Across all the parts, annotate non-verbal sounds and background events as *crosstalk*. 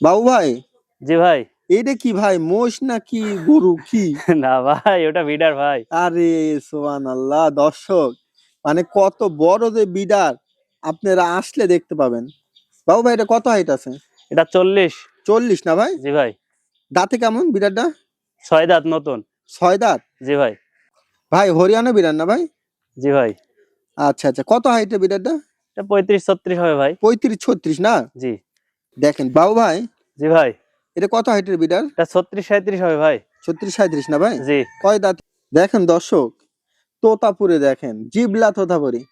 বাবু ভাই? জি ভাই। এটা কি ভাই মোষ নাকি গরু কি? *laughs* না ভাই ওটা বিডার ভাই। আরে সোহান আল্লাহ দর্শক মানে কত বড় যে বিডার আপনারা আসলে দেখতে পাবেন। বাবু ভাই এটা কত হাইট আছে? এটা চল্লিশ। চল্লিশ না ভাই? জি ভাই। দাঁতে কেমন বিড়ারটা? ছয় দাঁত নতুন। ছয় দাঁত? জি ভাই। ভাই হরিয়ানা বিড়ার না ভাই? জি ভাই। আচ্ছা আচ্ছা কত হাইটের বিড়ারটা? পঁয়ত্রিশ ছত্রিশ হবে ভাই। পঁয়ত্রিশ ছত্রিশ না? জি। দেখেন বাবু ভাই জি ভাই। এটা কত হাইটের বিড়ার এটা ছত্রিশ সাঁত্রিশ হবে ভাই। ছত্রিশ সাঁত্রিশ না ভাই? জি। কয় দাঁত? দেখেন দর্শক তোতাপুরে দেখেন জিবলা তোতাপুরি।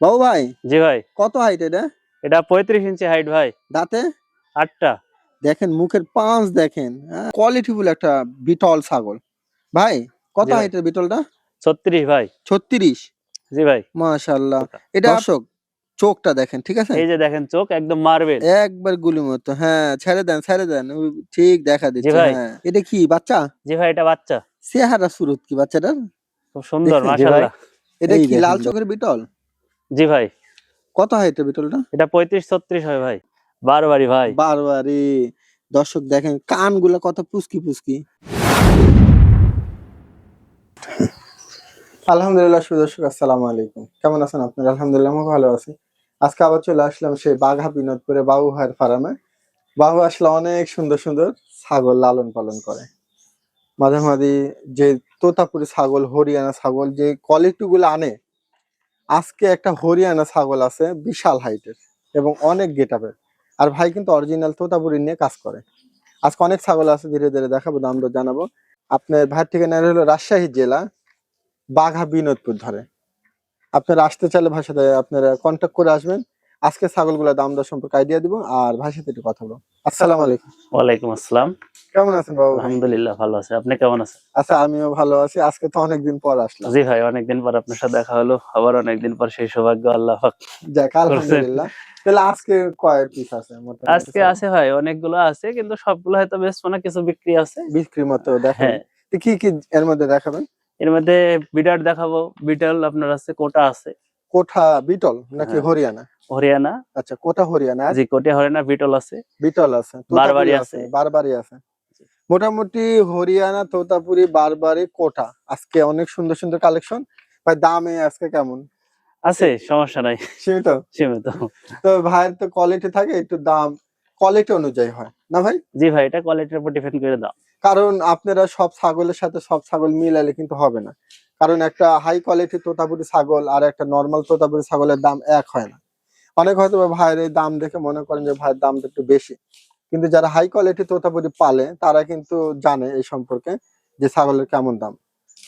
বাবু ভাই জি ভাই। কত হাইট এটা? এটা পঁয়ত্রিশ ইঞ্চি হাইট ভাই। দাঁতে? আটটা। দেখেন মুখের পাঁচ দেখেন কোয়ালিটিফুল একটা বিটল ছাগল। ভাই কত হাইটের বিটলটা? ছত্রিশ ভাই। ছত্রিশ? জি ভাই। মাশাল্লাহ। এটা দর্শক চোখটা দেখেন ঠিক আছে? এই যে দেখেন চোখ একদম মার্বেল। একবার গুলি মতো হ্যাঁ ছেড়ে দেন ছেড়ে দেন ঠিক দেখা দিচ্ছে ভাই। হ্যাঁ। এটা কি বাচ্চা? জি ভাই এটা বাচ্চা। চেহারা সুরত কি বাচ্চাটার? খুব সুন্দর জি ভাই। মাশাআল্লাহ এটা এই কি লাল তো। চোখের বিটল? জি ভাই। কত হাইটের বিটলটা? এটা পঁয়ত্রিশ ছত্রিশ হয় ভাই। বারবারই ভাই। বারবারে দর্শক দেখেন কানগুলা কত পুস্কি পুস্কি আলহামদুলিল্লাহ সুদর্শক আসসালামু আলাইকুম। কেমন আছেন আপনারা? আলহামদুলিল্লাহ আমি ভালো আছি। আজকে আবার চলে আসলাম সেই বাঘা বিনোদপুরে বাবু ভাইয়ের ফার্মে। বাবু আসলে অনেক সুন্দর সুন্দর ছাগল লালন পালন করে। মাঝে মাঝে যে তোতাপুরি ছাগল, হরিয়ানা ছাগল, যে কোয়ালিটি গুলো আনে, আজকে একটা হরিয়ানা ছাগল আছে বিশাল হাইটের এবং অনেক গেটাপের আর ভাই কিন্তু অরিজিনাল তোতাপুরি নিয়ে কাজ করে। আজকে অনেক ছাগল আছে, ধীরে ধীরে দেখাবো, দাম জানাব। আপনার ভাইয়ের ঠিকানা হলো রাজশাহী জেলা, বাঘা বিনোদপুর ধরে। আপনারা আসতে চাইলে ভাইয়ের সাথে আপনারা কন্ট্যাক্ট করে আসবেন। আজকে ছাগলগুলোর দাম দর সম্পর্কে আইডিয়া দিব আর ভাইয়ের সাথে একটু কথা বলব। আসসালামু আলাইকুম। ওয়ালাইকুম আসসালাম। কেমন আছেন বাবু? আলহামদুলিল্লাহ ভালো আছে। আপনি কেমন আছেন? আচ্ছা আমিও ভালো আছি। আজকে তো অনেকদিন পর আসলাম। জি ভাই অনেকদিন পর আপনার সাথে দেখা হলো। আবার অনেকদিন পর সেই সৌভাগ্য আল্লাহ পাক। যাক আলহামদুলিল্লাহ। তাহলে আজকে কয় পিস আছে আজকে আছে ভাই অনেকগুলো আছে কিন্তু সবগুলো হয়তো বেশ মানে কিছু বিক্রি আছে। বিক্রি মতো দেখেন। হ্যাঁ। কি কি এর মধ্যে দেখাবেন? এর মধ্যে বিডার দেখাবো। বিটল আপনার আছে কোটা আছে। কোঠা বিটল নাকি হ্যাঁ। হরিয়ানা? হরিয়ানা। আচ্ছা কোটা হরিয়ানা। জি কোটে হরিয়ানা বিটল আছে। বিটল আছে বারবারি আছে। বারবারি আছে। মোটামুটি হরিয়ানা তোতাপুরি বারবারি কোটা আজকে অনেক সুন্দর সুন্দর কালেকশন। ভাই দামে আজকে কেমন? আছে সমস্যা নাই। সীমিত? সীমিত। তো ভাইয়ের তো কোয়ালিটি থাকে একটু দাম কোয়ালিটি অনুযায়ী হয় না ভাই? জি ভাই এটা কোয়ালিটির উপর ডিপেন্ড করে দাও। কারণ আপনারা সব ছাগলের সাথে সব ছাগল মিলালে কিন্তু হবে না। কারণ একটা হাই কোয়ালিটি তোতাপুরি ছাগল আর একটা নর্মাল তোতাপুরি ছাগলের দাম এক হয় না। অনেক হয়তো ভাইয়ের এই দাম দেখে মনে করেন যে ভাইয়ের দামটা একটু বেশি। কিন্তু যারা হাই কোয়ালিটি তোতাপুরি পালে তারা কিন্তু জানে এই সম্পর্কে যে ছাগলের কেমন দাম।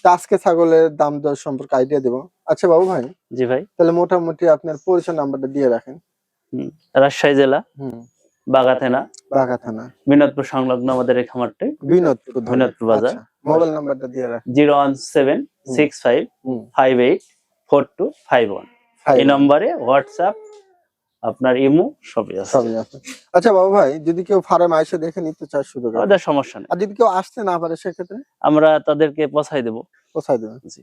তা আজকে ছাগলের দাম দর সম্পর্কে আইডিয়া দেবো। আচ্ছা বাবু ভাই জি ভাই। তাহলে মোটামুটি আপনার পরিচয় নাম্বারটা দিয়ে রাখেন। রাজশাহী জেলা। হুম। বাগা থানা থানা বিনোদপুর সংলগ্ন আমাদের এই খামারটাই বিনোদপুর। বিনোদপুর বাজার। আচ্ছা, মোবাইল নাম্বারটা দিয়ে রাখেন zero one seven six five five eight four two five one. এই নম্বরে হোয়াটসঅ্যাপ আপনার ইমো সবই আছে। সবই আছে। আচ্ছা বাবু ভাই যদি কেউ ফার্মে এসে দেখে নিতে চায় শুধু আমাদের সমস্যা নেই। আর যদি কেউ আসতে না পারে সেক্ষেত্রে? আমরা তাদেরকে পছাই দেবো। কোথায় দেবেন জি।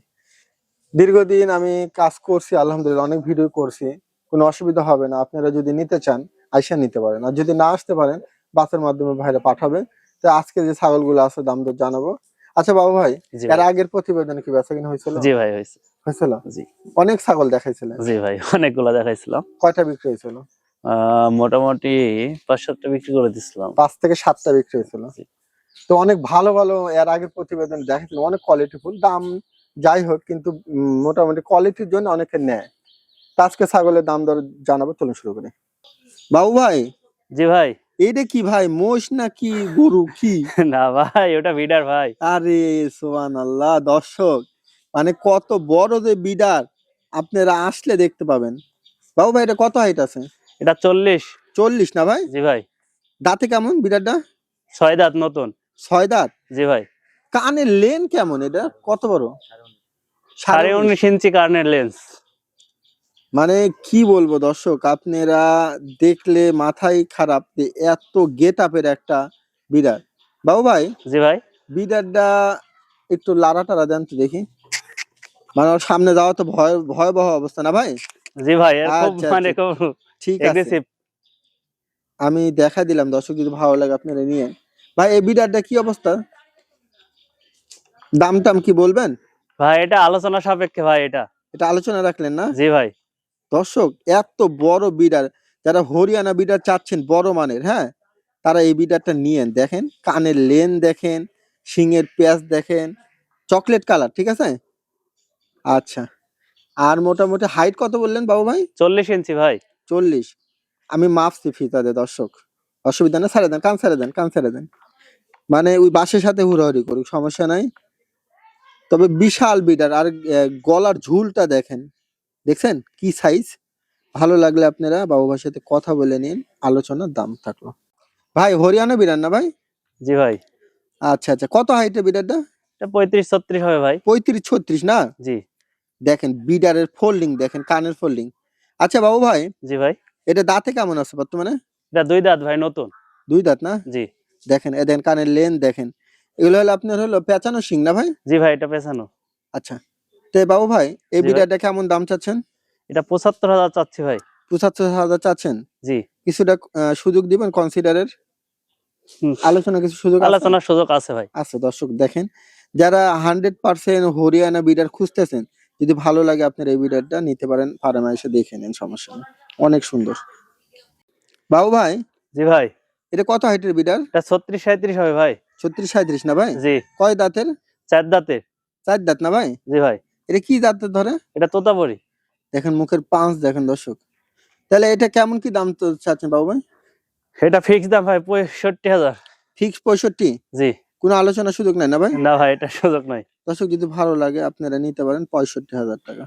দীর্ঘদিন আমি কাজ করছি আলহামদুলিল্লাহ অনেক ভিডিও করছি। কোনো অসুবিধা হবে না। আপনারা যদি নিতে চান আইসা নিতে পারেন। আর যদি না আসতে পারেন বাসের মাধ্যমে ভাইরা পাঠাবে তো আজকে যে ছাগলগুলো আছে দাম দর জানাব। আচ্ছা বাবু ভাই এর আগের প্রতিবেদনে কি বেচা কিনা হয়েছিল? জি ভাই হয়েছে। হয়েছিল? জি। অনেক ছাগল দেখাইছিলেন। জি ভাই অনেকগুলো দেখাইছিলাম। কয়টা বিক্রি হয়েছিল? মোটামুটি পাঁচ সাতটা বিক্রি করে দিছিলাম। পাঁচ থেকে সাতটা বিক্রি হয়েছিল। তো অনেক ভালো ভালো এর আগের প্রতিবেদন দেখাচ্ছিল অনেক কোয়ালিটিফুল দাম যাই হোক কিন্তু মোটামুটি কোয়ালিটির জন্য অনেকে নেয়। তো আজকে ছাগলের দাম দর জানাব চলুন শুরু করি। বাবু ভাই? জি ভাই। এটা কি ভাই মোষ নাকি গরু কি? *laughs* না ভাই ওটা বিডার ভাই। আরে সোহান আল্লাহ দর্শক মানে কত বড় যে বিডার আপনারা আসলে দেখতে পাবেন। বাবু ভাই এটা কত হাইট আছে? এটা চল্লিশ। চল্লিশ না ভাই? জি ভাই। দাঁতে কেমন বিড়ারটা? ছয় দাঁত নতুন। ছয় দাঁত? জি ভাই। কানের লেন কেমন এটা? কত বড়? সাড়ে উনিশ ইঞ্চি কার্নের লেন্স মানে কি বলব দর্শক আপনারা দেখলে মাথায় খারাপ যে এত গেট আপের একটা বিড়ার বাবু ভাই জি ভাই। বিড়ারটা একটু লাড়া টাড়া দেন তো দেখি। মানে ওর সামনে যাওয়া তো ভয় ভয়াবহ অবস্থা না ভাই? জি ভাই খুব আচ্ছা, মানে আচ্ছা। ঠিক আছে। আমি দেখা দিলাম দর্শক যদি ভালো লাগে আপনারা নিয়ে। ভাই এই বিডারটা কি অবস্থা? দাম টাম কি বলবেন? ভাই এটা আলোচনা সাপেক্ষে ভাই এটা। এটা আলোচনা রাখলেন না? জি ভাই। দর্শক এত বড় বিডার যারা হরিয়ানা বিডার চাচ্ছেন বড় মানের হ্যাঁ? তারা এই বিডারটা নিয়েন দেখেন কানের লেন দেখেন শিঙের পেঁয়াজ দেখেন চকলেট কালার ঠিক আছে? আচ্ছা আর মোটামুটি হাইট কত বললেন বাবু ভাই? চল্লিশ ইঞ্চি ভাই। চল্লিশ আমি মাপছি ফিতাতে দর্শক। অসুবিধা না ছেড়ে দেন কান ছেড়ে দেন কান ছেড়ে দেন। মানে ওই বাসের সাথে হুড়াহুড়ি করুক সমস্যা নাই। তবে বিশাল বিডার আর গলার ঝুলটা দেখেন। দেখছেন কি সাইজ ভালো লাগলে আপনারা বাবু ভাইয়ের সাথে কথা বলে নিন আলোচনার দাম থাকল। ভাই হরিয়ানা বিড়ার না ভাই? জি ভাই। আচ্ছা আচ্ছা কত হাইটের বিড়ারটা এটা পঁয়ত্রিশ ছত্রিশ হবে ভাই। পঁয়ত্রিশ ছত্রিশ না? জি। দেখেন বিডারের ফোল্ডিং দেখেন কানের ফোল্ডিং আচ্ছা বাবু ভাই জি ভাই। এটা দাঁতে কেমন আছে বর্তমানে? এটা দুই দাঁত ভাই নতুন। দুই দাঁত না? জি। দেখেন এ দেখেন কানের লেন দেখেন। এগুলো হলো আপনার হলো পেঁচানো শিং না ভাই? জি ভাই এটা পেছানো আচ্ছা। তো বাবু ভাই এই বিড়াটা কেমন দাম চাচ্ছেন? এটা পঁচাত্তর হাজার চাচ্ছি ভাই। পঁচাত্তর হাজার চাচ্ছেন? জি। কিছুটা সুযোগ দিবেন কনসিডারের আলোচনা কিছু সুযোগ আলোচনার সুযোগ আছে ভাই। আছে দর্শক দেখেন। যারা হান্ড্রেড পার্সেন্ট হরিয়ানা বিডার খুঁজতেছেন যদি ভালো লাগে আপনার এই বিডারটা নিতে পারেন ফার্মে এসে দেখে নেন সমস্যা নেই। অনেক সুন্দর। বাবু ভাই জি ভাই। এটা কত হাইটের বিডার এটা ছত্রিশ সাঁত্রিশ হবে ভাই। ছত্রিশ সাঁত্রিশ না ভাই? জি। কয় দাঁতের? চার দাঁতের। চার দাঁত না ভাই? জি ভাই। এটা কি দাঁতের ধরে? এটা তোতাপুরি। দেখেন মুখের পাঁচ দেখেন দর্শক। তাহলে এটা কেমন কি দাম তো চাচ্ছেন বাবু ভাই? এটা ফিক্স দাম ভাই পঁয়ষট্টি হাজার। ফিক্স পঁয়ষট্টি? জি। কোনো আলোচনার সুযোগ নাই না ভাই? না ভাই এটা সুযোগ নাই। দর্শক যদি ভালো লাগে আপনারা নিতে পারেন পঁয়ষট্টি হাজার টাকা।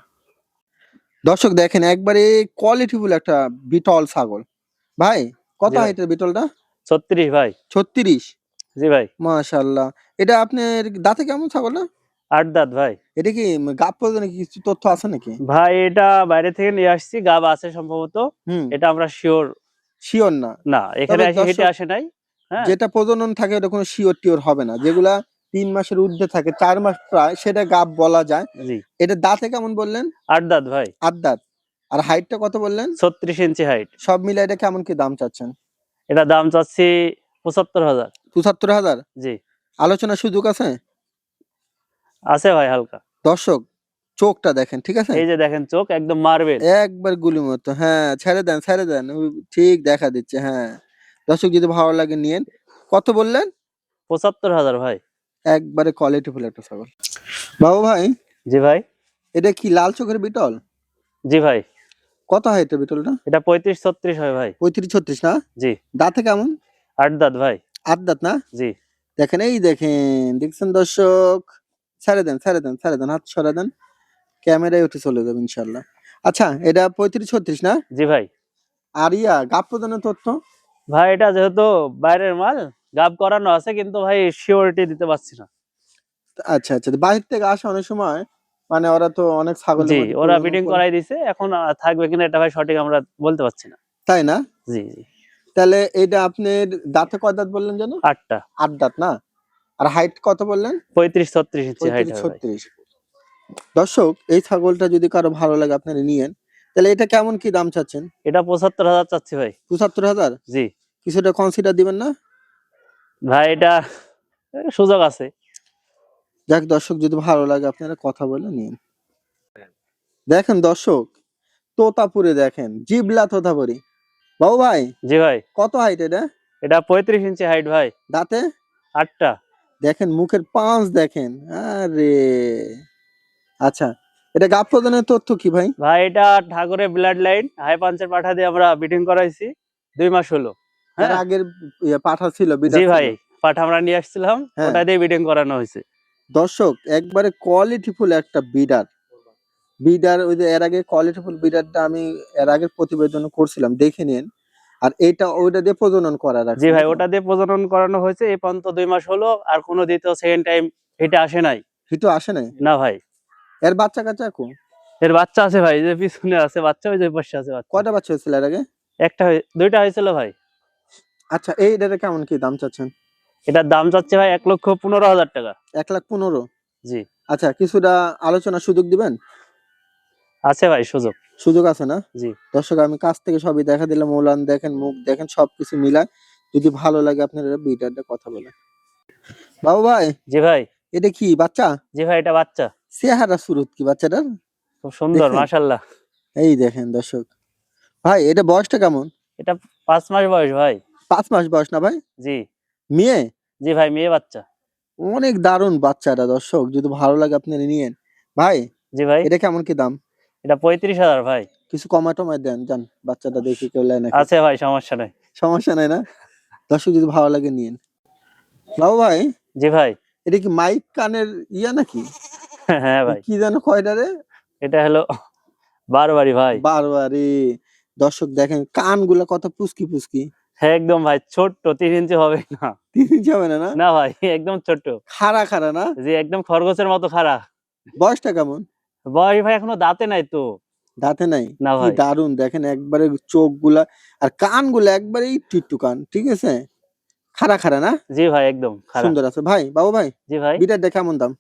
দর্শক দেখেন একবারে কোয়ালিটিফুল একটা বিটল ছাগল। ভাই কত। হাইটের বিটলটা? ছত্রিশ ভাই। ছত্রিশ? জি ভাই। মাশাল্লাহ এটা আপনার দাঁতে কেমন ছাগলটা? আট দাঁত ভাই। এটা কি গাপ পর্যন্ত কিছু তথ্য আছে নাকি? ভাই এটা বাইরে থেকে নিয়ে আসছি গাব আছে সম্ভবত। এটা আমরা শিওর শিওর না। না এখানে হেঁটে আসে নাই হ্যাঁ। যেটা প্রজনন থাকে ওটা কোনো শিওর টিওর হবে না। যেগুলা তিন মাসের ঊর্ধ্বে থাকে চার মাস প্রায় সেটা গাপ বলা যায়। এটা দাঁতে কেমন বললেন? আট দাঁত ভাই। আট দাঁত আর হাইটটা কত বললেন? ছত্রিশ ইঞ্চি হাইট। সব মিলে এটা কেমন কি দাম চাচ্ছেন? এটা দাম চাচ্ছি পঁচাত্তর হাজার। পঁচাত্তর হাজার? জি। আলোচনার সুযোগ আছে? আছে ভাই হালকা। দর্শক চোখটা দেখেন ঠিক আছে? এই যে দেখেন চোখ একদম মার্বেল। একবার গুলি মতো হ্যাঁ ছেড়ে দেন ছেড়ে দেন ঠিক দেখা দিচ্ছে হ্যাঁ। দর্শক যদি ভালো লাগে নিয়েন কত বললেন? পঁচাত্তর হাজার ভাই। একবারে কোয়ালিটি ফুল একটা ছাগল। বাবু ভাই জি ভাই। এটা কি লাল চোখের বিটল? জি ভাই। কত হয় এটা বিটলটা? এটা পঁয়ত্রিশ ছত্রিশ হয় ভাই। পঁয়ত্রিশ ছত্রিশ না? জি। দাঁতে কেমন? আট দাঁত ভাই। আট দাঁত না? জি। দেখেন এই দেখেন দেখছেন দর্শক? ছেড়ে দেন ছেড়ে দেন ছেড়ে দেন হাত সরে দেন ক্যামেরায় উঠে চলে যাবে ইনশাল্লাহ আচ্ছা এটা পঁয়ত্রিশ ছত্রিশ না? জি ভাই। আর ইয়া গাপ প্রদানের তথ্য? ভাই এটা যেহেতু বাইরের মাল গাব করানো আছে কিন্তু ভাই শিওরিটি দিতে পারছি না। আচ্ছা আচ্ছা বাহির থেকে আসে অনেক সময় মানে ওরা তো অনেক ছাগল জি ওরা বিডিং করাই দিছে এখন থাকবে কিনা এটা ভাই সঠিক আমরা বলতে পারছি না। তাই না? জি জি। তাহলে এটা আপনার দাঁতে কয় দাঁত বললেন যেন? আটটা। আট দাঁত না? আর হাইট কত বললেন? পঁয়ত্রিশ ছত্রিশ ইঞ্চি হাইট ছত্রিশ। দর্শক এই ছাগলটা যদি কারও ভালো লাগে আপনারা নিয়েন। তাহলে এটা কেমন কি দাম চাচ্ছেন? এটা পঁচাত্তর হাজার চাচ্ছি ভাই। পঁচাত্তর হাজার? জি। কিছুটা কনসিডার দিবেন না? ভাই এটা সুযোগ আছে। যাক দর্শক যদি ভালো লাগে আপনারা কথা বলে নিন। দেখেন দর্শক তোতাপুরে দেখেন জিবলা তোতাপুরি। বাবু ভাই জি ভাই। কত হাইট এটা? এটা পঁয়ত্রিশ ইঞ্চি হাইট ভাই। দাঁতে? আটটা। দেখেন মুখের পাঁচ দেখেন। আরে! আচ্ছা এটা গাপ প্রদানের তথ্য কি ভাই? ভাই এটা ঠাকুরের ব্লাড লাইন হাই পাঞ্চের পাঠা দিয়ে আমরা বিডিং করাইছি দুই মাস হলো। হ্যাঁ? আগের ইয়ে পাঠা ছিল জি ভাই পাঠা আমরা নিয়ে আসছিলাম হ্যাঁ। ওটা দিয়ে বিডিং করানো হয়েছে। দর্শক একবারে কোয়ালিটিফুল একটা বিডার বিডার ওই যে এর আগে কোয়ালিটিফুল বিডারটা আমি এর আগে প্রতিবেদন করছিলাম দেখে নিন। আর এটা ওইটা দিয়ে প্রজনন করা জি ভাই ওটা দিয়ে প্রজনন করানো হয়েছে এই পর্যন্ত দুই মাস হলো আর কোনো দ্বিতীয় সেকেন্ড টাইম এটা আসে নাই। হিটু আসে নাই? না ভাই। এর বাচ্চা কাচ্চা এখন এর বাচ্চা আছে ভাই যে পিছনে আছে বাচ্চা ওই যে পাশে আছে বাচ্চা। কয়টা বাচ্চা হয়েছিল এর আগে? একটা দুইটা হয়েছিল ভাই। আচ্ছা এই এটাতে কেমন কি দাম চাচ্ছেন? এটার দাম চাচ্ছে ভাই এক লক্ষ পনেরো হাজার টাকা। এক লাখ পনেরো? জি। আচ্ছা কিছুটা আলোচনা সুযোগ দিবেন? আছে ভাই সুযোগ। সুযোগ আছে না? জি। দর্শক আমি কাছ থেকে সবই দেখা দিলাম। ওলান দেখেন মুখ দেখেন সবকিছু মিলা যদি ভালো লাগে আপনারা বিটারটা কথা বলেন। বাবু ভাই জি ভাই। এটা কি বাচ্চা? জি ভাই এটা বাচ্চা। চেহারা সুরত কি বাচ্চাটার? খুব সুন্দর দেখেন? মাশাল্লাহ এই দেখেন দর্শক। ভাই এটা বয়সটা কেমন? এটা পাঁচ মাস বয়স ভাই। পাঁচ মাস বয়স না ভাই? জি। মেয়ে? জি ভাই মেয়ে বাচ্চা। অনেক দারুণ বাচ্চাটা দর্শক। যদি ভালো লাগে আপনারা নিয়েন। ভাই জি ভাই। এটা কেমন কি দাম? এটা পঁয়ত্রিশ হাজার ভাই। কিছু কমা টমায় দেন জান বাচ্চাটা দেখি কেউ লেয় নাকি। আছে ভাই সমস্যা নাই। সমস্যা নাই না? দর্শক যদি ভালো লাগে নিয়েন। বাবু ভাই জি ভাই। এটা কি মাইক কানের ইয়া নাকি? হ্যাঁ ভাই। কি যেন কয়টারে এটা হলো বারবারি ভাই। বারবারে দর্শক দেখেন কানগুলা কত পুস্কি পুস্কি হ্যাঁ একদম ভাই ছোট্ট তিন ইঞ্চি হবে না। তিন ইঞ্চি হবে না না? না ভাই একদম ছোট্ট। খাড়া খাড়া না? জি একদম খরগোশের মতো খারা বয়সটা কেমন? বয়স ভাই এখনও দাঁতে নাই তো? দাঁতে নাই? না ভাই। দারুণ দেখেন একবারে চোখগুলা আর কানগুলা একবারে টিট্টু কান ঠিক আছে? খাড়া খাড়া না? জি ভাই একদম সুন্দর আছে। ভাই বাবু ভাই জি ভাই। বিটারটা কেমন দাম?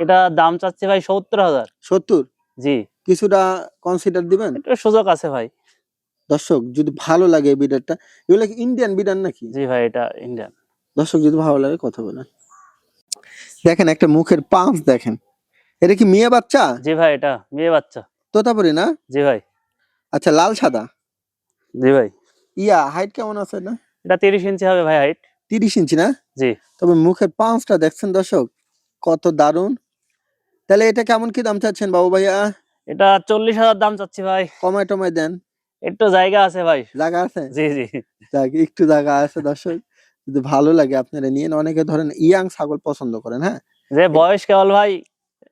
এটা দাম চাচ্ছে ভাই সত্তর হাজার। সত্তর? জি। কিছুটা কনসিডার দিবেন? এটা সুযোগ আছে ভাই। দর্শক যদি ভালো লাগে বিডারটা এগুলো কি ইন্ডিয়ান বিডার নাকি? জি ভাই এটা ইন্ডিয়ান দর্শক যদি ভালো লাগে কথা বলেন। দেখেন একটা মুখের পাঁচ দেখেন। এটা কি মেয়ে বাচ্চা? জি ভাই এটা মেয়ে বাচ্চা। তোতাপুরি না? জি ভাই। আচ্ছা লাল সাদা? জি ভাই। ইয়া হাইট কেমন আছে না এটা তিরিশ ইঞ্চি হবে ভাই হাইট তিরিশ ইঞ্চি না? জি। তবে মুখের পাঁচটা দেখছেন দর্শক কত দারুণ তাহলে এটা কেমন কি দাম চাচ্ছেন বাবু ভাইয়া? এটা চল্লিশ হাজার দাম চাচ্ছি ভাই। কমায় টমায় দেন। একটু জায়গা আছে ভাই। জায়গা আছে? জি জি। যাক একটু জায়গা আছে দর্শক। যদি ভালো লাগে আপনারা নিয়ে অনেকে ধরেন ইয়াং ছাগল পছন্দ করেন হ্যাঁ? যে বয়স কেবল ভাই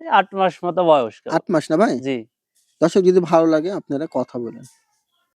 আট মাস মতো বয়স আট মাস না ভাই? জি। দর্শক যদি ভালো লাগে আপনারা কথা বলেন।